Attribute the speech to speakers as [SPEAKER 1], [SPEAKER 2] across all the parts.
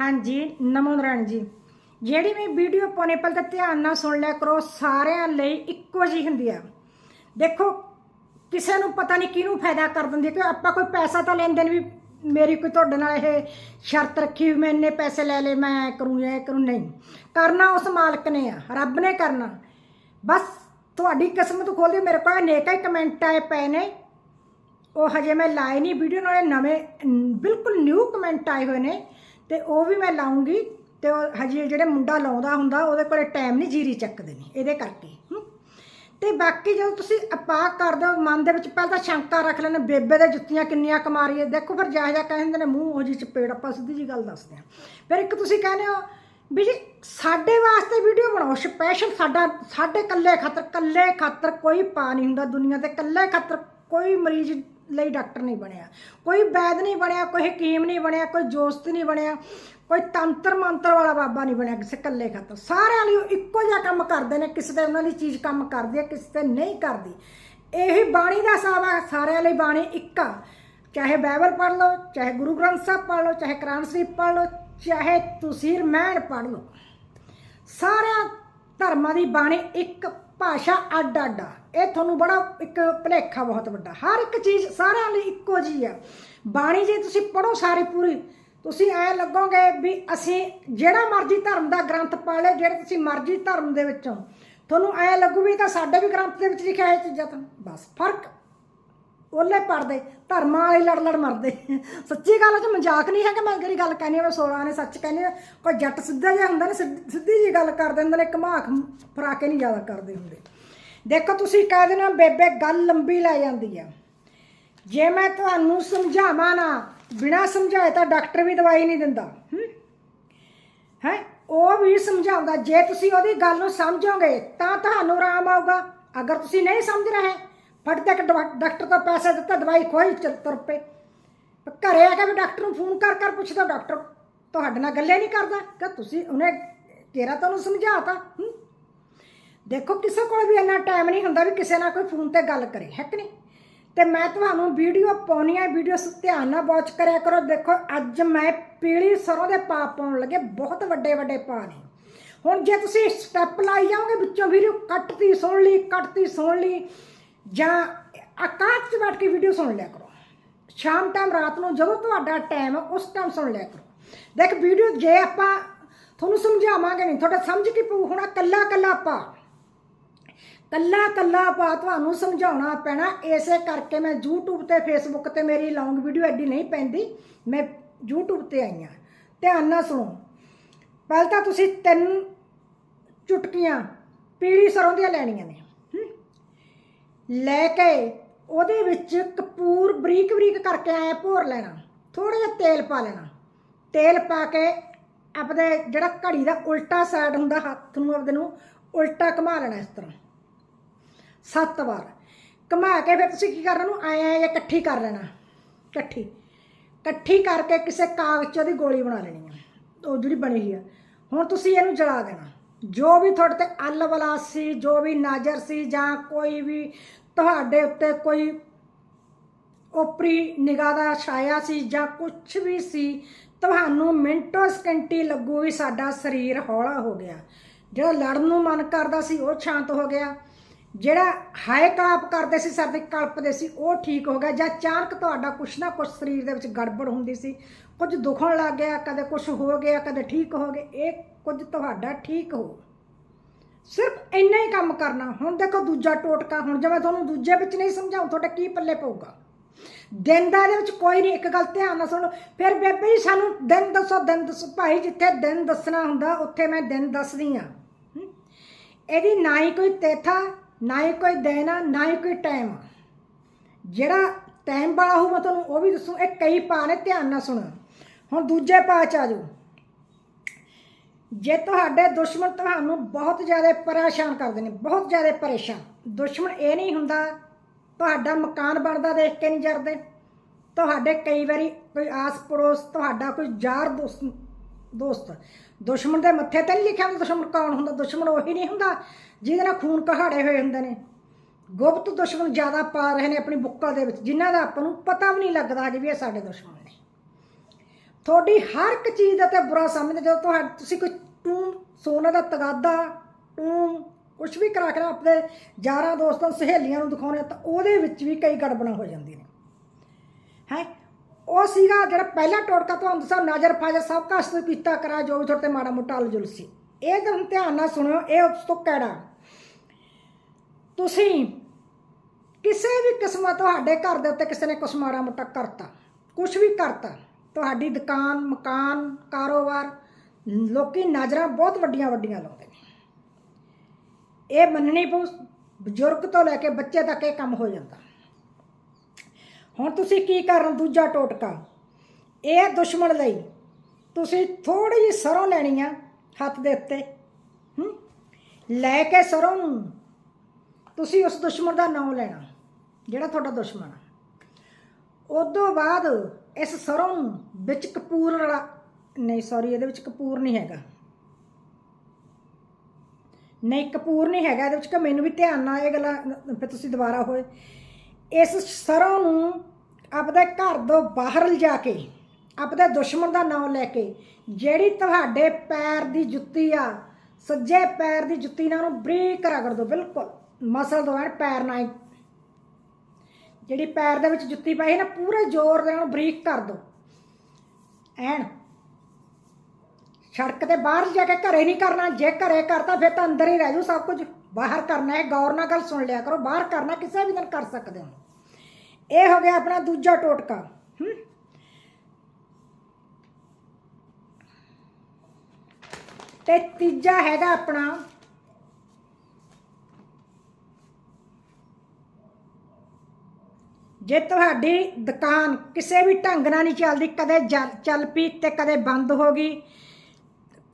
[SPEAKER 1] ਹਾਂਜੀ ਨਮੋ ਨਾਰਾਇਣ ਜੀ। ਜਿਹੜੀ ਵੀ ਵੀਡੀਓ ਪਾਉਣੇ ਪਹਿਲਾਂ ਤਾਂ ਧਿਆਨ ਨਾਲ ਸੁਣ ਲਿਆ ਕਰੋ ਸਾਰਿਆਂ ਲਈ ਇੱਕੋ ਜਿਹੀ ਹੁੰਦੀ ਆ। ਦੇਖੋ ਕਿਸੇ ਨੂੰ ਪਤਾ ਨਹੀਂ ਕਿਹਨੂੰ ਫਾਇਦਾ ਕਰ ਦਿੰਦੀ ਕਿ ਆਪਾਂ ਕੋਈ ਪੈਸਾ ਤਾਂ ਲੈਣ ਦੇਣ ਵੀ ਮੇਰੀ ਕੋਈ ਤੁਹਾਡੇ ਨਾਲ ਇਹ ਸ਼ਰਤ ਰੱਖੀ ਵੀ ਮੈਂ ਇੰਨੇ ਪੈਸੇ ਲੈ ਲਏ ਮੈਂ ਐਂ ਕਰੂੰ ਜਾਂ ਇਹ ਕਰੂੰ ਨਹੀਂ। ਕਰਨਾ ਉਸ ਮਾਲਕ ਨੇ ਆ ਰੱਬ ਨੇ ਕਰਨਾ। ਬਸ ਤੁਹਾਡੀ ਕਿਸਮਤ ਖੋਲਦੀ ਮੇਰੇ ਕੋਲ ਨੇਕਾ ਹੀ ਕਮੈਂਟ ਆਏ ਪਏ ਨੇ। ਉਹ ਹਜੇ ਮੈਂ ਲਾਏ ਨਹੀਂ ਵੀਡੀਓ ਨਾਲੇ ਨਵੇਂ ਅਮ, ਬਿਲਕੁਲ ਨਿਊ ਕਮੈਂਟ ਆਏ ਹੋਏ ਨੇ। ਤੇ ਉਹ ਵੀ ਮੈਂ ਲਾਉਂਗੀ ਤੇ ਉਹ ਹਜੇ ਜਿਹੜੇ ਮੁੰਡਾ ਲਾਉਂਦਾ ਹੁੰਦਾ, ਉਹਦੇ ਕੋਲੇ ਟਾਈਮ ਨਹੀਂ ਜੀਰੀ ਚੱਕਦੇ ਨੇ, ਇਹਦੇ ਕਰਕੇ ਹਮ। ਤੇ ਬਾਕੀ ਜਦੋਂ ਤੁਸੀਂ ਅਪਾਕ ਕਰਦੇ ਹੋ ਮਨ ਦੇ ਵਿੱਚ ਪਹਿਲਾਂ ਤਾਂ ਸ਼ੰਕਾ ਰੱਖ ਲੈਣਾ, ਬੇਬੇ ਦੇ ਜੁੱਤੀਆਂ ਕਿੰਨੀਆਂ ਕਮਾ ਰਹੀ ਹੈ ਦੇਖੋ ਫਿਰ ਜਾ ਜਾ ਕਹਿੰਦੇ ਨੇ, ਮੂੰਹ ਉਹ ਜੀ ਚਪੇੜ, ਆਪਾਂ ਸਿੱਧੀ ਜੀ ਗੱਲ ਦੱਸਦੇ ਹਾਂ ਫਿਰ ਇੱਕ ਤੁਸੀਂ ਕਹਿੰਦੇ ਹੋ ਵੀ ਜੀ, ਸਾਡੇ ਵਾਸਤੇ ਵੀਡੀਓ ਬਣਾਓ ਸਪੈਸ਼ਲ ਸਾਡਾ, ਸਾਡੇ ਕੱਲੇ ਖਾਤਰ ਕੱਲੇ ਖਾਤਰ ਕੋਈ ਪਾ ਨਹੀਂ ਹੁੰਦਾ ਦੁਨੀਆ ਤੇ ਕੱਲੇ ਖਾਤਰ ਕੋਈ ਮਰੀਜ਼ ਲਈ ਡਾਕਟਰ ਨਹੀਂ ਬਣਿਆ। ਕੋਈ ਵੈਦ ਨਹੀਂ ਬਣਿਆ, ਕੋਈ ਹਕੀਮ ਨਹੀਂ ਬਣਿਆ, ਕੋਈ ਜੋਸਤ ਨਹੀਂ ਬਣਿਆ, ਕੋਈ ਤੰਤਰ ਮੰਤਰ ਵਾਲਾ ਬਾਬਾ ਨਹੀਂ ਬਣਿਆ, ਕਿਸੇ ਕੱਲੇ ਖਾਤਰ। ਸਾਰਿਆਂ ਲਈ ਉਹ ਇੱਕੋ ਜਿਹਾ ਕੰਮ ਕਰਦੇ ਨੇ, ਕਿਸੇ ਤੇ ਉਹਨਾਂ ਦੀ ਚੀਜ਼ ਕੰਮ ਕਰਦੀ ਹੈ, ਕਿਸੇ ਤੇ ਨਹੀਂ ਕਰਦੀ। ਇਹੀ ਬਾਣੀ ਦਾ ਹਿਸਾਬ ਆ ਸਾਰਿਆਂ ਲਈ ਬਾਣੀ ਇੱਕ ਆ। ਚਾਹੇ ਬਾਈਬਲ ਪੜ੍ਹ ਲਓ, ਚਾਹੇ ਗੁਰੂ ਗ੍ਰੰਥ ਸਾਹਿਬ ਪੜ੍ਹ ਲਓ, ਚਾਹੇ ਕੁਰਾਨ ਸ਼ਰੀਫ ਪੜ੍ਹ ਲਓ, ਚਾਹੇ ਤੁਸੀਂ ਰਮਾਇਣ ਪੜ੍ਹ ਲਓ। ਸਾਰਿਆਂ ਧਰਮਾਂ ਦੀ ਬਾਣੀ ਇੱਕ, ਭਾਸ਼ਾ ਅੱਡ ਅੱਡ ਆ। ਇਹ ਤੁਹਾਨੂੰ ਬੜਾ ਇੱਕ ਭੁਲੇਖਾ ਬਹੁਤ ਵੱਡਾ। ਹਰ ਇੱਕ ਚੀਜ਼ ਸਾਰਿਆਂ ਲਈ ਇੱਕੋ ਜੀ ਆ। ਬਾਣੀ ਜੇ, ਤੁਸੀਂ ਪੜੋ ਸਾਰੀ ਪੂਰੀ। ਤੁਸੀਂ ਐ ਲੱਗੋਗੇ ਵੀ ਅਸੀਂ ਜਿਹੜਾ ਮਰਜ਼ੀ ਧਰਮ ਦਾ ਗ੍ਰੰਥ ਪੜ੍ਹ ਲਏ, ਜਿਹੜੇ ਤੁਸੀਂ ਮਰਜ਼ੀ ਧਰਮ ਦੇ ਵਿੱਚੋਂ। ਤੁਹਾਨੂੰ ਐ ਲੱਗੂ ਵੀ ਤਾਂ ਸਾਡੇ ਵੀ ਗ੍ਰੰਥ ਦੇ ਵਿੱਚ ਲਿਖਿਆ ਹੈ ਚੀਜ਼ਾਂ ਤਾਂ। ਬਸ, ਫ਼ਰਕ ਉਹਲੇ ਪੜਦੇ ਧਰਮਾਂ ਵਾਲੇ ਲੜ ਲੜ ਮਰਦੇ। ਸੱਚੀ ਗੱਲ ਚ ਮਜ਼ਾਕ ਨਹੀਂ ਹੈ ਕਿ ਮੈਂ ਜਿਹੜੀ ਗੱਲ ਕਹਿੰਦੀ ਆ, ਮੈਂ 16 ਨੇ ਸੱਚ ਕਹਿੰਦੀ ਆ, ਕੋਈ ਜੱਟ ਸਿੱਧਾ ਜਿਹਾ ਹੁੰਦਾ ਨੇ, ਸਿੱਧ- ਸਿੱਧੀ ਜੀ ਗੱਲ ਕਰ ਦਿੰਦੇ ਨੇ ਘਮਾਖ ਫਰਾ ਕੇ ਨਹੀਂ ਜ਼ਿਆਦਾ ਕਰਦੇ ਹੁੰਦੇ। ਦੇਖੋ ਤੁਸੀਂ ਕਹਿ ਦੇਣਾ ਬੇਬੇ ਗੱਲ ਲੰਬੀ ਲੈ ਜਾਂਦੀ ਹੈ ਜੇ ਮੈਂ ਤੁਹਾਨੂੰ ਸਮਝਾਵਾਂ ਨਾ, ਬਿਨਾ ਸਮਝਾਏ ਤਾਂ ਡਾਕਟਰ ਵੀ ਦਵਾਈ ਨਹੀਂ ਦਿੰਦਾ। ਹੂੰ? ਹੈ? ਉਹ ਵੀ ਸਮਝਾਉਂਦਾ ਜੇ ਤੁਸੀਂ ਉਹਦੀ ਗੱਲ ਨੂੰ ਸਮਝੋਗੇ, ਤਾਂ ਤੁਹਾਨੂੰ ਆਰਾਮ ਆਊਗਾ। ਅਗਰ ਤੁਸੀਂ ਨਹੀਂ ਸਮਝ ਰਹੇ ਫਟ ਤੱਕ ਡਾਕਟਰ ਤੋਂ ਪੈਸੇ ਦਿੱਤਾ, ਦਵਾਈ ਖੋਈ ਤੁਰ ਪਏ। ਘਰੇ ਆ ਕੇ ਵੀ ਡਾਕਟਰ ਨੂੰ ਫੋਨ ਕਰ ਕਰ ਪੁੱਛਦਾ, ਡਾਕਟਰ ਤੁਹਾਡੇ ਨਾਲ ਗੱਲੇ ਨਹੀਂ ਕਰਦਾ। ਕਿ ਤੁਸੀਂ ਉਹਨੇ ਤੇਰਾ ਤੁਹਾਨੂੰ ਸਮਝਾਤਾ। ਹੂੰ? ਦੇਖੋ, ਕਿਸੇ ਕੋਲ ਵੀ ਇੰਨਾ ਟਾਈਮ ਨਹੀਂ ਹੁੰਦਾ ਵੀ ਕਿਸੇ ਨਾਲ ਕੋਈ ਫੋਨ ਤੇ ਗੱਲ ਕਰੇ, ਹੈ ਕਿ ਨਹੀਂ? ਤੇ ਮੈਂ ਤੁਹਾਨੂੰ ਵੀਡੀਓ ਪਾਉਣੀ ਹੈ ਵੀਡੀਓ ਧਿਆਨ ਨਾਲ ਵਾਚ ਕਰਿਆ ਕਰੋ। ਦੇਖੋ, ਅੱਜ ਮੈਂ ਪੀਲੀ ਸਰੋਂ ਦੇ ਪਾ ਪਾਉਣ ਲੱਗੇ, ਬਹੁਤ ਵੱਡੇ ਵੱਡੇ ਪਾ ਨੇ। ਹੁਣ ਜੇ ਤੁਸੀਂ ਸਟੈਪ ਲਾਈ ਜਾਓਗੇ, ਵਿੱਚੋਂ ਵੀਡੀਓ ਕੱਟਦੀ ਸੁਣ ਲਈ, ਕੱਟਤੀ, ਸੁਣ ਲਈ, ਜਾਂ ਆਕਾਸ਼ 'ਚ ਬੈਠ ਕੇ ਵੀਡੀਓ ਸੁਣ ਲਿਆ ਕਰੋ। ਸ਼ਾਮ ਟਾਈਮ ਰਾਤ ਨੂੰ ਜਦੋਂ ਤੁਹਾਡਾ ਟਾਈਮ ਉਸ ਟਾਈਮ ਸੁਣ ਲਿਆ ਕਰੋ। ਦੇਖ ਵੀਡੀਓ ਜੇ ਆਪਾਂ ਤੁਹਾਨੂੰ ਸਮਝਾਵਾਂਗੇ ਨਹੀਂ, ਤੁਹਾਡਾ ਸਮਝ ਕੀ ਪਊ? ਹੁਣ ਕੱਲਾ ਕੱਲਾ ਪਾ। ਕੱਲਾ ਕੱਲਾ ਪਾ ਤੁਹਾਨੂੰ ਸਮਝਾਉਣਾ ਪੈਣਾ। ਇਸੇ ਕਰਕੇ ਮੈਂ YouTube ਤੇ Facebook ਤੇ ਮੇਰੀ ਲੌਂਗ ਵੀਡੀਓ ਐਡੀ ਨਹੀਂ ਪੈਂਦੀ। ਮੈਂ YouTube ਤੇ ਆਈ ਹਾਂ। ਧਿਆਨ ਨਾਲ ਸੁਣੋ। ਪਹਿਲਾਂ ਤਾਂ ਤੁਸੀਂ ਤਿੰਨ ਚੁਟਕੀਆਂ ਪੀਲੀ ਸਰੋਂ ਦੀਆਂ ਲੈਣੀਆਂ ਨੇ। ਲੈ ਕੇ ਉਹਦੇ ਵਿੱਚ ਕਪੂਰ ਬਰੀਕ ਬਰੀਕ ਕਰਕੇ ਐ ਭੋਰ ਲੈਣਾ। ਥੋੜਾ ਜਿਹਾ ਤੇਲ ਪਾ ਲੈਣਾ। ਤੇਲ ਪਾ ਕੇ ਆਪਦੇ ਜਿਹੜਾ ਘੜੀ ਦਾ ਉਲਟਾ ਸਾਈਡ ਹੁੰਦਾ ਹੱਥ ਨੂੰ, ਆਪਦੇ ਨੂੰ, ਉਲਟਾ ਘੁਮਾ ਲੈਣਾ ਇਸ ਤਰ੍ਹਾਂ। ਸੱਤ ਵਾਰ। ਘੁਮਾ ਕੇ ਫਿਰ ਤੁਸੀਂ ਕੀ ਕਰਨਾ ਨੂੰ ਐ ਐ ਇਕੱਠੀ ਕਰ ਲੈਣਾ। ਇਕੱਠੀ। ਇਕੱਠੀ ਕਰਕੇ ਕਿਸੇ ਕਾਗਜ਼ 'ਚ ਉਹਦੀ ਗੋਲੀ ਬਣਾ ਲੈਣੀ ਆ। ਉਹ ਜਿਹੜੀ ਬਣੀ ਹੋਈ ਆ। ਹੁਣ ਤੁਸੀਂ ਇਹਨੂੰ ਜਲਾ ਦੇਣਾ। ਜੋ ਵੀ ਤੁਹਾਡੇ ਤੇ ਅੱਲ ਵਲਾ ਸੀ, ਜੋ ਵੀ ਨਾਜ਼ਰ ਸੀ, ਜਾਂ ਕੋਈ ਵੀ ਤੁਹਾਡੇ ਉੱਤੇ ਕੋਈ ਓਪਰੀ ਨਿਗਾਹ ਦਾ ਛਾਇਆ ਸੀ, ਜਾਂ ਕੁਝ ਵੀ ਸੀ, ਤੁਹਾਨੂੰ ਮਿੰਟੋ ਸਕਿੰਟੀ ਲੱਗੂ ਵੀ ਸਾਡਾ ਸਰੀਰ ਹੌਲਾ ਹੋ ਗਿਆ। ਜਿਹੜਾ ਲੜਨ ਨੂੰ ਮਨ ਕਰਦਾ ਸੀ, ਉਹ ਸ਼ਾਂਤ ਹੋ ਗਿਆ। ਜਿਹੜਾ ਹਾਏ ਕਲਾਪ ਕਰਦੇ ਸੀ ਸਰਦੇ ਕਲਪਦੇ ਸੀ, ਉਹ ਠੀਕ ਹੋ ਗਿਆ। ਜਾਂ ਅਚਾਨਕ ਤੁਹਾਡਾ ਕੁਛ ਨਾ ਕੁਛ ਸਰੀਰ ਦੇ ਵਿੱਚ ਗੜਬੜ ਹੁੰਦੀ ਸੀ। ਕੁਝ ਦੁਖਣ ਲੱਗ ਗਿਆ, ਕਦੇ ਕੁਝ ਹੋ ਗਿਆ, ਕਦੇ ਠੀਕ ਹੋ ਗਏ। ਇਹ ਕੁਝ ਤੁਹਾਡਾ ਠੀਕ ਹੋ। ਸਿਰਫ ਇੰਨਾ ਹੀ ਕੰਮ ਕਰਨਾ। ਹੁਣ ਦੇਖੋ ਦੂਜਾ ਟੋਟਕਾ। ਹੁਣ ਜੇ ਮੈਂ ਤੁਹਾਨੂੰ ਦੂਜੇ ਵਿੱਚ ਨਹੀਂ ਸਮਝਾਉਂ, ਤੁਹਾਡੇ ਕੀ ਪੱਲੇ ਪਊਗਾ? ਦਿਨ ਦਾ ਇਹਦੇ ਵਿੱਚ ਕੋਈ ਨਹੀਂ। ਇੱਕ ਗੱਲ ਧਿਆਨ ਨਾਲ ਸੁਣੋ। ਫਿਰ ਬੇਬੇ ਜੀ ਸਾਨੂੰ ਦਿਨ ਦੱਸੋ ਦਿਨ ਦੱਸੋ। ਭਾਈ ਜਿੱਥੇ ਦਿਨ ਦੱਸਣਾ ਹੁੰਦਾ, ਉੱਥੇ ਮੈਂ ਦਿਨ ਦੱਸਦੀ ਆ ਇਹਦੀ ਨਾ ਹੀ ਕੋਈ ਤੇਥਾ ਨਾ ਹੀ ਕੋਈ ਦੇਣਾ ਨਾ ਹੀ ਕੋਈ ਟਾਈਮ ਜਿਹੜਾ ਟਾਈਮ ਵਾਲਾ ਹੋਊ ਮੈਂ ਤੁਹਾਨੂੰ ਉਹ ਵੀ ਦੱਸੂ, ਇਹ ਕਈ ਪਾ ਨੇ ਧਿਆਨ ਨਾਲ ਸੁਣੋ। ਹੁਣ ਦੂਜੇ ਪਾ ਚ ਆ ਜਾਓ। ਜੇ ਤੁਹਾਡੇ ਦੁਸ਼ਮਣ ਤੁਹਾਨੂੰ ਬਹੁਤ ਜ਼ਿਆਦਾ ਪਰੇਸ਼ਾਨ ਕਰਦੇ ਨੇ, ਬਹੁਤ ਜ਼ਿਆਦਾ ਪਰੇਸ਼ਾਨ। ਦੁਸ਼ਮਣ ਇਹ ਨਹੀਂ ਹੁੰਦਾ, ਤੁਹਾਡਾ ਮਕਾਨ ਬਣਦਾ ਦੇਖ ਕੇ ਨਹੀਂ ਜਰਦੇ। ਤੁਹਾਡੇ ਕਈ ਵਾਰੀ ਕੋਈ ਆਸ ਪੜੋਸ ਤੁਹਾਡਾ ਕੋਈ ਯਾਰ ਦੋਸਤ ਦੋਸਤ। ਦੁਸ਼ਮਣ ਦੇ ਮੱਥੇ ਤੇ ਨਹੀਂ ਲਿਖਿਆ ਹੁੰਦਾ ਦੁਸ਼ਮਣ ਕੌਣ ਹੁੰਦਾ, ਦੁਸ਼ਮਣ ਉਹੀ ਨਹੀਂ ਹੁੰਦਾ ਜਿਹਦੇ ਨਾਲ ਖੂਨ ਕਹਾੜੇ ਹੋਏ ਹੁੰਦੇ ਨੇ। ਗੁਪਤ ਦੁਸ਼ਮਣ ਜ਼ਿਆਦਾ ਪਾ ਰਹੇ ਨੇ ਆਪਣੀ ਬੁੱਕਾਂ ਦੇ ਵਿੱਚ, ਜਿਨ੍ਹਾਂ ਦਾ ਆਪਾਂ ਨੂੰ ਪਤਾ ਵੀ ਨਹੀਂ ਲੱਗਦਾ ਕਿ ਵੀ ਇਹ ਸਾਡੇ ਦੁਸ਼ਮਣ ਨੇ। ਤੁਹਾਡੀ ਹਰ ਇੱਕ ਚੀਜ਼ ਦਾ ਤੇ ਬੁਰਾ ਸਮਝਦੇ ਜਦੋਂ ਤੁਹਾ ਤੁਸੀਂ ਕੋਈ ਟੂਮ ਸੋਨਾ ਦਾ ਤਗਾਦਾ, ਟੂਮ ਕੁਝ ਵੀ ਕਰਾ ਕੇ ਆਪਣੇ ਯਾਰਾਂ ਦੋਸਤਾਂ ਸਹੇਲੀਆਂ ਨੂੰ ਦਿਖਾਉਣੇ ਤਾਂ ਉਹਦੇ ਵਿੱਚ ਵੀ ਕਈ ਗੜਬੜਾਂ ਹੋ ਜਾਂਦੀਆਂ ਨੇ। ਹੈ? ਉਹ ਸੀਗਾ ਜਿਹੜਾ ਪਹਿਲਾ ਟੋਟਕਾ ਤੁਹਾਨੂੰ ਦੱਸਾਂ, ਨਜ਼ਰ ਫਾਜ਼ਰ ਸਭ ਕਸ ਤੋਂ ਕੀਤਾ ਕਰਾ ਜੋ ਵੀ ਤੁਹਾਡੇ ਤੇ ਮਾੜਾ ਮੋਟਾ ਅਲਜੁਲ ਸੀ। ਇਹ ਤੁਹਾਨੂੰ ਧਿਆਨ ਨਾਲ ਸੁਣਿਓ, ਇਹ ਉਸ ਤੋਂ ਕਿਹੜਾ ਤੁਸੀਂ ਕਿਸੇ ਵੀ ਕਿਸਮ ਤੁਹਾਡੇ ਘਰ ਦੇ ਉੱਤੇ ਕਿਸੇ ਨੇ ਕੁਛ ਮਾੜਾ ਮੋਟਾ ਕਰਤਾ, ਕੁਛ ਵੀ ਕਰਤਾ, ਤੁਹਾਡੀ ਦੁਕਾਨ, ਮਕਾਨ, ਕਾਰੋਬਾਰ, ਲੋਕੀ ਨਜ਼ਰਾਂ ਬਹੁਤ ਵੱਡੀਆਂ ਵੱਡੀਆਂ ਲਾਉਂਦੇ ਨੇ। ਇਹ ਮੰਨਣੀ ਪਊ, ਬਜ਼ੁਰਗ ਤੋਂ ਲੈ ਕੇ ਬੱਚੇ ਤੱਕ ਇਹ ਕੰਮ ਹੋ ਜਾਂਦਾ। ਹੁਣ ਤੁਸੀਂ ਕੀ ਕਰਨ ਦੂਜਾ ਟੋਟਕਾ? ਇਹ ਦੁਸ਼ਮਣ ਲਈ ਤੁਸੀਂ ਥੋੜੀ ਜਿਹੀ ਸਰੋਂ ਲੈਣੀ ਆ ਹੱਥ ਦੇ ਉੱਤੇ, ਹੂੰ? ਲੈ ਕੇ ਸਰੋਂ ਨੂੰ ਤੁਸੀਂ ਉਸ ਦੁਸ਼ਮਣ ਦਾ ਨਾਮ ਲੈਣਾ, ਜਿਹੜਾ ਤੁਹਾਡਾ ਦੁਸ਼ਮਣ ਆ। ਉਦੋਂ ਬਾਅਦ ਇਸ ਸਰੋਂ ਨੂੰ ਵਿੱਚ ਕਪੂਰ ਵਾਲਾ, ਨਹੀਂ ਸੌਰੀ ਇਹਦੇ ਵਿੱਚ ਕਪੂਰ ਨਹੀਂ ਹੈਗਾ। ਨਹੀਂ, ਕਪੂਰ ਨਹੀਂ ਹੈਗਾ, ਇਹਦੇ ਵਿੱਚ ਕਿ ਮੈਨੂੰ ਵੀ ਧਿਆਨ ਨਾਲ ਇਹ ਗੱਲਾਂ, ਫਿਰ ਤੁਸੀਂ ਦੁਬਾਰਾ ਹੋਏ। ਇਸ ਸਰੋਂ ਨੂੰ ਆਪਦੇ ਘਰ ਤੋਂ ਬਾਹਰ ਲਿਜਾ ਕੇ, ਆਪਦੇ ਦੁਸ਼ਮਣ ਦਾ ਨਾਮ ਲੈ ਕੇ, ਜਿਹੜੀ ਤੁਹਾਡੇ ਪੈਰ ਦੀ ਜੁੱਤੀ ਆ, ਸੱਜੇ ਪੈਰ ਦੀ ਜੁੱਤੀ ਨਾਲ ਉਹਨੂੰ ਬਰੀਕ ਰਗੜ ਦਿਓ ਬਿਲਕੁਲ। ਮਸਲ ਦੋ ਐਨ ਪੈਰ ਨਾਲ ਜਿਹੜੀ ਪੈਰ ਦੇ ਵਿੱਚ ਜੁੱਤੀ ਪਾਈ ਹੈ ਨਾ, ਪੂਰੇ ਜ਼ੋਰ ਦੇ ਨਾਲ ਬਰੀਕ ਕਰ ਦਿਓ ਐਨ, ਸੜਕ ਤੇ ਬਾਹਰ ਜਾ ਕੇ ਘਰੇ ਨਹੀਂ ਕਰਨਾ, ਜੇ ਘਰੇ ਕਰਤਾ ਫਿਰ ਤਾਂ ਅੰਦਰ ਹੀ ਰਹਿ ਜੂ ਸਭ ਕੁਝ। ਬਾਹਰ ਕਰਨਾ ਹੈ ਗੌਰ ਨਾਲ ਗੱਲ ਸੁਣ ਲਿਆ ਕਰੋ, ਬਾਹਰ ਕਰਨਾ, ਕਿਸੇ ਵੀ ਦਿਨ ਕਰ ਸਕਦੇ ਹੋ। ਇਹ ਹੋ ਗਿਆ ਆਪਣਾ ਦੂਜਾ ਟੋਟਕਾ, ਹੂੰ? ਤੇ ਤੀਜਾ ਹੈਗਾ ਆਪਣਾ ਜੇ ਤੁਹਾਡੀ ਦੁਕਾਨ ਕਿਸੇ ਵੀ ਢੰਗ ਨਾਲ ਨਹੀਂ ਚੱਲਦੀ, ਕਦੇ ਚੱਲ ਪਈ ਤੇ ਕਦੇ ਬੰਦ ਹੋ ਗਈ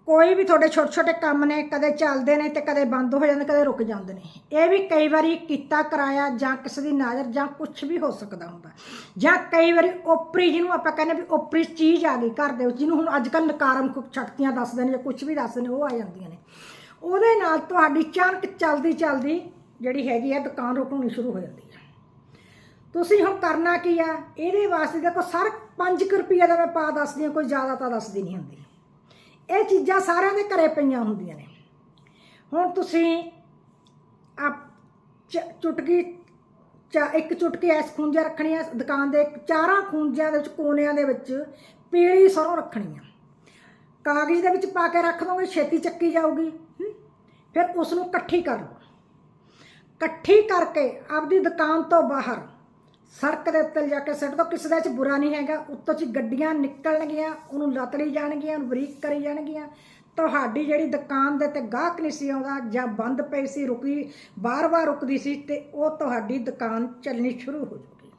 [SPEAKER 1] ਕੋਈ ਵੀ ਤੁਹਾਡੇ ਛੋਟੇ ਛੋਟੇ ਕੰਮ ਨੇ, ਕਦੇ ਚੱਲਦੇ ਨੇ ਤੇ ਕਦੇ ਬੰਦ ਹੋ ਜਾਂਦੇ, ਕਦੇ ਰੁਕ ਜਾਂਦੇ ਨੇ। ਇਹ ਵੀ ਕਈ ਵਾਰੀ ਕੀਤਾ, ਕਰਾਇਆ ਜਾਂ ਕਿਸੇ ਦੀ ਨਜ਼ਰ ਜਾਂ ਕੁਝ ਵੀ ਹੋ ਸਕਦਾ ਹੁੰਦਾ। ਜਾਂ ਕਈ ਵਾਰੀ ਓਪਰੀ ਜਿਹਨੂੰ ਆਪਾਂ ਕਹਿੰਦੇ ਵੀ ਓਪਰੀ ਚੀਜ਼ ਆ ਗਈ ਘਰ ਦੇ ਵਿੱਚ, ਜਿਹਨੂੰ ਹੁਣ ਅੱਜ ਕੱਲ੍ਹ ਨਕਾਰਾਤਮਕ ਸ਼ਕਤੀਆਂ ਦੱਸਦੇ ਨੇ ਜਾਂ ਕੁਝ ਵੀ ਦੱਸਦੇ ਨੇ, ਉਹ ਆ ਜਾਂਦੀਆਂ ਨੇ। ਉਹਦੇ ਨਾਲ ਤੁਹਾਡੀ ਚਾਨਕ ਚੱਲਦੀ ਚੱਲਦੀ ਜਿਹੜੀ ਹੈਗੀ ਆ, ਦੁਕਾਨ ਰੁਕਣੀ ਸ਼ੁਰੂ ਹੋ ਜਾਂਦੀ ਹੈ ਤੁਸੀਂ ਹੁਣ ਕਰਨਾ ਕੀ ਆ? ਇਹਦੇ ਵਾਸਤੇ ਦੇਖੋ, ਸਰ 5 ਰੁਪਏ ਦਾ ਮੈਂ ਪਾ ਦੱਸਦੀ ਹਾਂ, ਕੋਈ ਜ਼ਿਆਦਾ ਤਾਂ ਦੱਸਦੀ ਨਹੀਂ ਹੁੰਦੀ। ਇਹ ਚੀਜ਼ਾਂ ਸਾਰਿਆਂ ਦੇ ਘਰੇ ਪਈਆਂ ਹੁੰਦੀਆਂ ਨੇ। ਹੁਣ ਤੁਸੀਂ ਆ ਚੁਟਕੀ, ਚਾ ਇੱਕ ਚੁਟਕੀ ਐਸ ਖੂੰਜਾ ਰੱਖਣੀ ਆ ਦੁਕਾਨ ਦੇ ਚਾਰਾਂ ਖੂੰਜਿਆਂ ਦੇ ਵਿੱਚ, ਕੋਨਿਆਂ ਦੇ ਵਿੱਚ ਪੀਲੀ ਸਰੋਂ ਰੱਖਣੀ ਆ ਕਾਗਜ਼ ਦੇ ਵਿੱਚ ਪਾ ਕੇ ਰੱਖ ਦੋਗੇ, ਛੇਤੀ ਚੱਕੀ ਜਾਊਗੀ। ਫਿਰ ਉਸ ਨੂੰ ਇਕੱਠੀ ਕਰ ਲਓ। ਇਕੱਠੀ ਕਰਕੇ ਆਪਦੀ ਦੁਕਾਨ ਤੋਂ ਬਾਹਰ ਸੜਕ ਦੇ ਉੱਤੇ ਜਾ ਕੇ ਸਿੱਟ ਦੋ, ਕਿਸੇ ਦਾ ਵਿੱਚ ਬੁਰਾ ਨਹੀਂ ਹੈਗਾ। ਉੱਤੋਂ ਚ ਗੱਡੀਆਂ ਨਿਕਲਣਗੀਆਂ, ਉਹਨੂੰ ਲਤੜੀ ਜਾਣਗੀਆਂ, ਉਹਨੂੰ ਬਰੀਕ ਕਰੀ ਜਾਣਗੀਆਂ। ਤੁਹਾਡੀ ਜਿਹੜੀ ਦੁਕਾਨ ਦੇ ਤੇ ਗਾਹਕ ਨਹੀਂ ਸੀ ਆਉਂਦਾ ਜਾਂ ਬੰਦ ਪਈ ਸੀ, ਰੁਕੀ ਬਾਰ-ਬਾਰ ਰੁਕਦੀ ਸੀ, ਤੇ ਉਹ ਤੁਹਾਡੀ ਦੁਕਾਨ ਚੱਲਣੀ ਸ਼ੁਰੂ ਹੋ ਜੂਗੀ।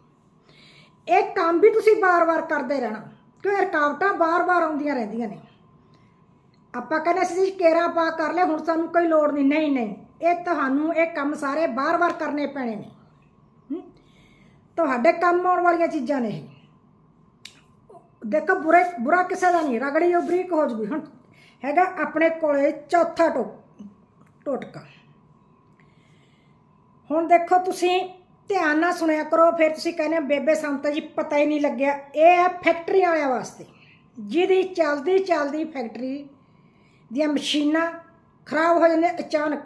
[SPEAKER 1] ਇਹ ਕੰਮ ਵੀ ਤੁਸੀਂ ਬਾਰ-ਬਾਰ ਕਰਦੇ ਰਹਿਣਾ ਕਿਉਂਕਿ ਰੁਕਾਵਟਾਂ ਬਾਰ-ਬਾਰ ਆਉਂਦੀਆਂ ਰਹਿੰਦੀਆਂ ਨੇ। ਆਪਾਂ ਕਹਿੰਦੇ ਸੀ ਜੀ, ਕੇਰਾ ਪਾ ਕਰ ਲੈ ਹੁਣ ਸਾਨੂੰ ਕੋਈ ਲੋੜ ਨਹੀਂ। ਨਹੀਂ ਨਹੀਂ, ਇਹ ਤੁਹਾਨੂੰ ਇਹ ਕੰਮ ਸਾਰੇ ਬਾਰ-ਬਾਰ ਕਰਨੇ ਪੈਣੇ ਨੇ। ਤੁਹਾਡੇ ਕੰਮ ਆਉਣ ਵਾਲੀਆਂ ਚੀਜ਼ਾਂ ਨੇ ਦੇਖੋ ਬੁਰੇ ਬੁਰਾ ਕਿਸੇ ਦਾ ਨਹੀਂ ਰਗੜੀ ਉਹ ਬਰੀਕ ਹੋ ਜੂਗੀ। ਹੁਣ ਹੈਗਾ ਆਪਣੇ ਕੋਲੇ ਚੌਥਾ ਟੋ ਟੋਟਕਾ। ਹੁਣ ਦੇਖੋ ਤੁਸੀਂ ਧਿਆਨ ਨਾਲ ਸੁਣਿਆ ਕਰੋ ਫਿਰ ਤੁਸੀਂ ਕਹਿੰਦੇ ਹੋ, ਬੇਬੇ ਸੰਤਾ ਜੀ ਪਤਾ ਹੀ ਨਹੀਂ ਲੱਗਿਆ। ਇਹ ਹੈ ਫੈਕਟਰੀ ਵਾਲਿਆਂ ਵਾਸਤੇ। ਜਿਹਦੀ ਚੱਲਦੀ ਚੱਲਦੀ ਫੈਕਟਰੀ ਦੀਆਂ ਮਸ਼ੀਨਾਂ ਖਰਾਬ ਹੋ ਜਾਂਦੀਆਂ ਅਚਾਨਕ।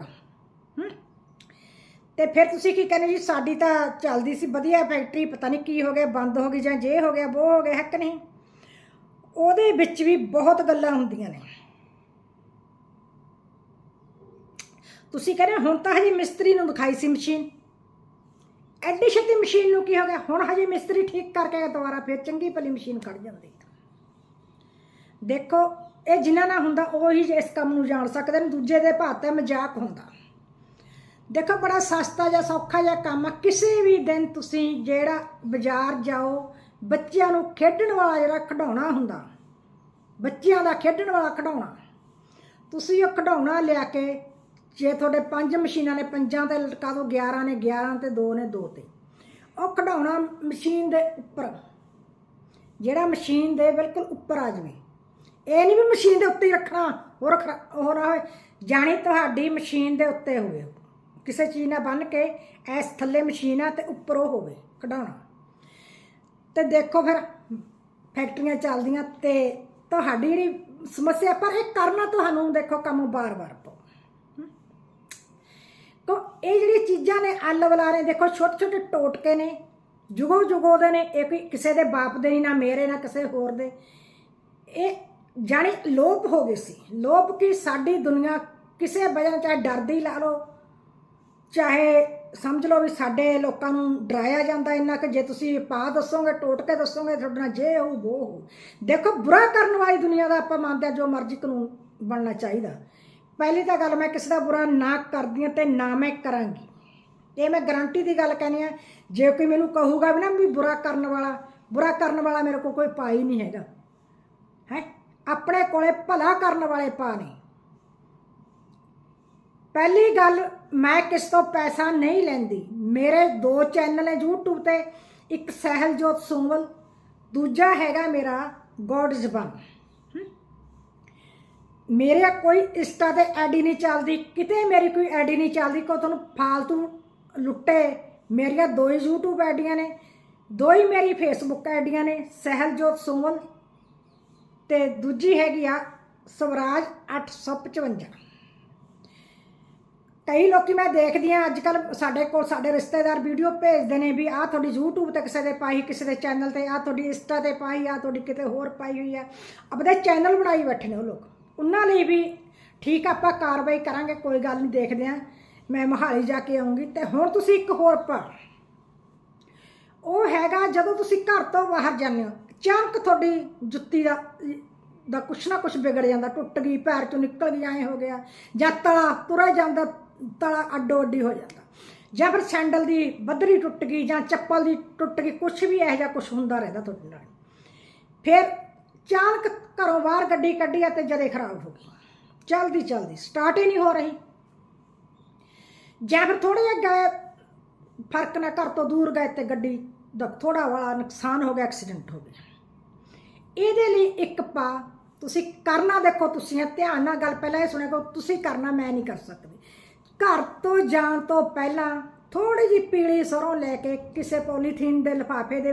[SPEAKER 1] ਤੇ ਫਿਰ ਤੁਸੀਂ ਕੀ ਕਹਿੰਦੇ ਜੀ? ਸਾਡੀ ਤਾਂ ਚੱਲਦੀ ਸੀ ਵਧੀਆ ਫੈਕਟਰੀ ਪਤਾ ਨਹੀਂ ਕੀ ਹੋ ਗਿਆ, ਬੰਦ ਹੋ ਗਈ ਜਾਂ ਜੇ ਹੋ ਗਿਆ ਉਹ ਹੋ ਗਿਆ, ਹੈ ਕਿ ਨਹੀਂ? ਉਹਦੇ ਵਿੱਚ ਵੀ ਬਹੁਤ ਗੱਲਾਂ ਹੁੰਦੀਆਂ ਨੇ। ਤੁਸੀਂ ਕਹਿੰਦੇ ਹੁਣ ਤਾਂ ਹਜੇ ਮਿਸਤਰੀ ਨੂੰ ਦਿਖਾਈ ਸੀ ਮਸ਼ੀਨ। ਐਡੀ ਛੇਤੀ ਮਸ਼ੀਨ ਨੂੰ ਕੀ ਹੋ ਗਿਆ? ਹੁਣ ਹਜੇ ਮਿਸਤਰੀ ਠੀਕ ਕਰਕੇ ਦੁਬਾਰਾ ਫਿਰ ਚੰਗੀ ਭਲੀ ਮਸ਼ੀਨ ਕੱਢ ਜਾਂਦੀ। ਦੇਖੋ, ਇਹ ਜਿਨ੍ਹਾਂ ਨਾਲ ਹੁੰਦਾ, ਉਹੀ ਇਸ ਕੰਮ ਨੂੰ ਜਾਣ ਸਕਦੇ ਨੇ, ਦੂਜੇ ਦੇ ਭਾਤ ਹੈ ਮਜ਼ਾਕ ਹੁੰਦਾ। ਦੇਖੋ ਬੜਾ ਸਸਤਾ ਜਾਂ ਸੌਖਾ ਜਿਹਾ ਕੰਮ ਆ। ਕਿਸੇ ਵੀ ਦਿਨ ਤੁਸੀਂ ਜਿਹੜਾ ਬਾਜ਼ਾਰ ਜਾਓ, ਬੱਚਿਆਂ ਨੂੰ ਖੇਡਣ ਵਾਲਾ ਜਿਹੜਾ ਖਿਡੌਣਾ ਹੁੰਦਾ, ਬੱਚਿਆਂ ਦਾ ਖੇਡਣ ਵਾਲਾ ਖਿਡੌਣਾ, ਤੁਸੀਂ ਉਹ ਖਿਡੌਣਾ ਲਿਆ ਕੇ ਜੇ ਤੁਹਾਡੇ ਪੰਜ ਮਸ਼ੀਨਾਂ ਨੇ, ਪੰਜਾਂ ਤੇ ਲਟਕਾ ਦਿਓ 11 ਨੇ 11 ਤੇ 2 ਨੇ 2 ਤੇ। ਉਹ ਖਿਡੌਣਾ ਮਸ਼ੀਨ ਦੇ ਉੱਪਰ, ਜਿਹੜਾ ਮਸ਼ੀਨ ਦੇ ਬਿਲਕੁਲ ਉੱਪਰ ਆ ਜਾਵੇ। ਇਹ ਨਹੀਂ ਵੀ ਮਸ਼ੀਨ ਦੇ ਉੱਤੇ ਹੀ ਰੱਖਣਾ, ਹੋਰ ਖਰਾ- ਉਹ ਨਾ ਹੋਏ। ਜਾਣੀ ਤੁਹਾਡੀ ਮਸ਼ੀਨ ਦੇ ਉੱਤੇ ਹੋਵੇ। ਕਿਸੇ ਚੀਜ਼ ਨਾਲ ਬੰਨ ਕੇ ਐਸ ਥੱਲੇ ਮਸ਼ੀਨ ਆ ਤੇ ਉੱਪਰ ਉਹ ਹੋਵੇ, ਕਢਾਉਣਾ। ਤੇ ਦੇਖੋ ਫਿਰ, ਫੈਕਟਰੀਆਂ ਚੱਲਦੀਆਂ ਤੇ ਤੁਹਾਡੀ ਜਿਹੜੀ ਸਮੱਸਿਆ, ਪਰ ਇਹ ਕਰਨਾ ਤੁਹਾਨੂੰ ਦੇਖੋ ਕੰਮ ਬਾਰ-ਬਾਰ ਪਊ ਤੋ ਇਹ ਜਿਹੜੀ ਚੀਜ਼ਾਂ ਨੇ, ਅੱਲ ਵਲਾਰੇ ਦੇਖੋ ਛੋਟੇ ਛੋਟੇ ਟੋਟਕੇ ਨੇ, ਜੁਗੋ ਜੁਗੋ ਦੇ ਨੇ, ਇਹ ਕੋਈ ਕਿਸੇ ਦੇ ਬਾਪ ਦੇ ਨਹੀਂ ਨਾ ਮੇਰੇ, ਨਾ ਕਿਸੇ ਹੋਰ ਦੇ। ਇਹ ਜਾਣੀ ਲੋਪ ਹੋ ਗਏ ਸੀ। ਲੋਪ ਕੀ ਸਾਡੀ ਦੁਨੀਆ ਕਿਸੇ ਵਜ੍ਹਾ ਚਾਹੇ ਡਰਦੀ ਲਾ ਲਓ ਚਾਹੇ ਸਮਝ ਲਓ ਵੀ ਸਾਡੇ ਲੋਕਾਂ ਨੂੰ ਡਰਾਇਆ ਜਾਂਦਾ ਇੰਨਾ ਕਿ, ਜੇ ਤੁਸੀਂ ਪਾ ਦੱਸੋਗੇ ਟੋਟ ਕੇ ਦੱਸੋਗੇ, ਤੁਹਾਡੇ ਨਾਲ ਜੇ ਹੋਊ ਉਹ ਹੋਊ। ਦੇਖੋ, ਬੁਰਾ ਕਰਨ ਵਾਲੀ ਦੁਨੀਆ ਦਾ ਆਪਾਂ ਮੰਨਦੇ ਹਾਂ ਜੋ ਮਰਜ਼ੀ ਕਾਨੂੰਨ ਬਣਨਾ ਚਾਹੀਦਾ। ਪਹਿਲੀ ਤਾਂ ਗੱਲ, ਮੈਂ ਕਿਸੇ ਦਾ ਬੁਰਾ ਨਾ ਕਰਦੀ ਹਾਂ ਤੇ ਨਾ ਮੈਂ ਕਰਾਂਗੀ। ਇਹ ਮੈਂ ਗਾਰੰਟੀ ਦੀ ਗੱਲ ਕਹਿੰਦੀ ਆ ਜੇ ਕੋਈ ਮੈਨੂੰ ਕਹੂਗਾ ਵੀ ਨਾ ਵੀ ਬੁਰਾ ਕਰਨ ਵਾਲਾ, ਬੁਰਾ ਕਰਨ ਵਾਲਾ ਮੇਰੇ ਕੋਲ ਕੋਈ ਪਾ ਹੀ ਨਹੀਂ ਹੈਗਾ। ਹੈ? ਆਪਣੇ ਕੋਲੇ ਭਲਾ ਕਰਨ ਵਾਲੇ ਪਾ ਨੇ। ਪਹਿਲੀ ਗੱਲ ਮੈਂ ਕਿਸ ਤੋਂ ਪੈਸਾ ਨਹੀਂ ਲੈਂਦੀ। ਮੇਰੇ ਦੋ ਚੈਨਲ ਨੇ YouTube ਤੇ, ਇੱਕ ਸਹਿਲਜੋਤ ਸੋਮਲ, ਦੂਜਾ ਹੈਗਾ ਮੇਰਾ ਗੋਡ ਜ਼ਬਾਨ। ਮੇਰੇ ਕੋਈ ਇੰਸਟਾ ਤੇ ਐਡੀ ਨਹੀਂ ਚੱਲਦੀ, ਕਿਤੇ ਮੇਰੀ ਕੋਈ ਐਡੀ ਨਹੀਂ ਚੱਲਦੀ ਕੋ ਤੁਹਾਨੂੰ ਫਾਲਤੂ ਲੁੱਟੇ। ਮੇਰੀਆਂ ਦੋ ਹੀ YouTube ਐਡੀਆਂ ਨੇ, ਦੋ ਹੀ ਮੇਰੀ ਫੇਸਬੁੱਕ ਐਡੀਆਂ ਨੇ, ਸਹਿਲਜੋਤ ਸੋਮਲ ਤੇ ਦੂਜੀ ਹੈਗੀ ਆ ਸਵਰਾਜ 855 ਕਈ ਲੋਕੀ ਮੈਂ ਦੇਖਦੀ ਆ ਅੱਜ ਕੱਲ ਸਾਡੇ ਕੋਲ ਸਾਡੇ ਰਿਸ਼ਤੇਦਾਰ ਵੀਡੀਓ ਭੇਜਦੇ ਨੇ ਵੀ ਆਹ ਤੁਹਾਡੀ YouTube ਤੇ ਕਿਸੇ ਦੇ ਪਾਈ, ਕਿਸੇ ਦੇ ਚੈਨਲ ਤੇ, ਆਹ ਤੁਹਾਡੀ ਇੰਸਟਾ ਤੇ ਪਾਈ, ਆਹ ਤੁਹਾਡੀ ਕਿਤੇ ਹੋਰ ਪਾਈ ਹੋਈ ਆ ਆਪਦੇ ਚੈਨਲ ਬਣਾਈ ਬੈਠੇ ਨੇ ਉਹ ਲੋਕ। ਉਹਨਾਂ ਲਈ ਵੀ ਠੀਕ ਆਪਾਂ ਕਾਰਵਾਈ ਕਰਾਂਗੇ, ਕੋਈ ਗੱਲ ਨਹੀਂ, ਦੇਖਦੇ ਆ। ਮੈਂ ਮਹਾਲੀ ਜਾ ਕੇ ਆਉਂਗੀ ਤੇ ਹੁਣ ਤੁਸੀਂ ਇੱਕ ਹੋਰ ਪਰ ਉਹ ਹੈਗਾ ਜਦੋਂ ਤੁਸੀਂ ਘਰ ਤੋਂ ਬਾਹਰ ਜਾਂਦੇ ਹੋ, ਅਚਾਨਕ ਤੁਹਾਡੀ ਜੁੱਤੀ ਦਾ ਦਾ ਕੁਛ ਨਾ ਕੁਛ ਵਿਗੜ ਜਾਂਦਾ, ਟੁੱਟ ਗਈ, ਪੈਰ ਚੋਂ ਨਿਕਲ ਗਈ ਐ ਹੋ ਗਿਆ, ਜਾਂ ਤਲਾ ਤੁਰਿਆ ਜਾਂਦਾ ਤਲਾ ਅੱਡੋ ਅੱਡੀ ਹੋ ਜਾਂਦਾ। ਜਾਂ ਫਿਰ ਸੈਂਡਲ ਦੀ ਬੱਦਰੀ ਟੁੱਟ ਗਈ ਜਾਂ ਚੱਪਲ ਦੀ ਟੁੱਟ ਗਈ, ਕੁਛ ਵੀ ਇਹੋ ਜਿਹਾ ਕੁਛ ਹੁੰਦਾ ਰਹਿੰਦਾ ਤੁਹਾਡੇ ਨਾਲ। ਫਿਰ ਅਚਾਨਕ ਘਰੋਂ ਬਾਹਰ ਗੱਡੀ ਕੱਢੀ ਅਤੇ ਜਦੇ ਖਰਾਬ ਹੋ ਗਈ। ਚਲਦੀ ਚਲਦੀ ਸਟਾਰਟ ਹੀ ਨਹੀਂ ਹੋ ਰਹੀ। ਜਾਂ ਫਿਰ ਥੋੜੇ ਜਿਹਾ ਗਏ, ਫ਼ਰਕ ਨਾਲ ਘਰ ਤੋਂ ਦੂਰ ਗਏ ਤੇ ਗੱਡੀ ਦਾ ਥੋੜਾ ਵਾਲਾ ਨੁਕਸਾਨ ਹੋ ਗਿਆ ਐਕਸੀਡੈਂਟ ਹੋ ਗਿਆ। ਇਹਦੇ ਲਈ ਇੱਕ ਪਾ, ਤੁਸੀਂ ਕਰਨਾ ਦੇਖੋ, ਤੁਸੀਂ ਇਹ ਧਿਆਨ ਨਾਲ ਗੱਲ ਪਹਿਲਾਂ ਇਹ ਸੁਣਿਆ ਕਰੋ, ਤੁਸੀਂ ਕਰਨਾ ਮੈਂ ਨਹੀਂ ਕਰ ਸਕਦੀ। ਘਰ ਤੋਂ ਜਾਣ ਤੋਂ ਪਹਿਲਾਂ ਥੋੜੀ ਜਿਹੀ ਪੀਲੀ ਸਰੋਂ ਲੈ ਕੇ ਕਿਸੇ ਪੋਲੀਥੀਨ ਦੇ ਲਿਫਾਫੇ ਦੇ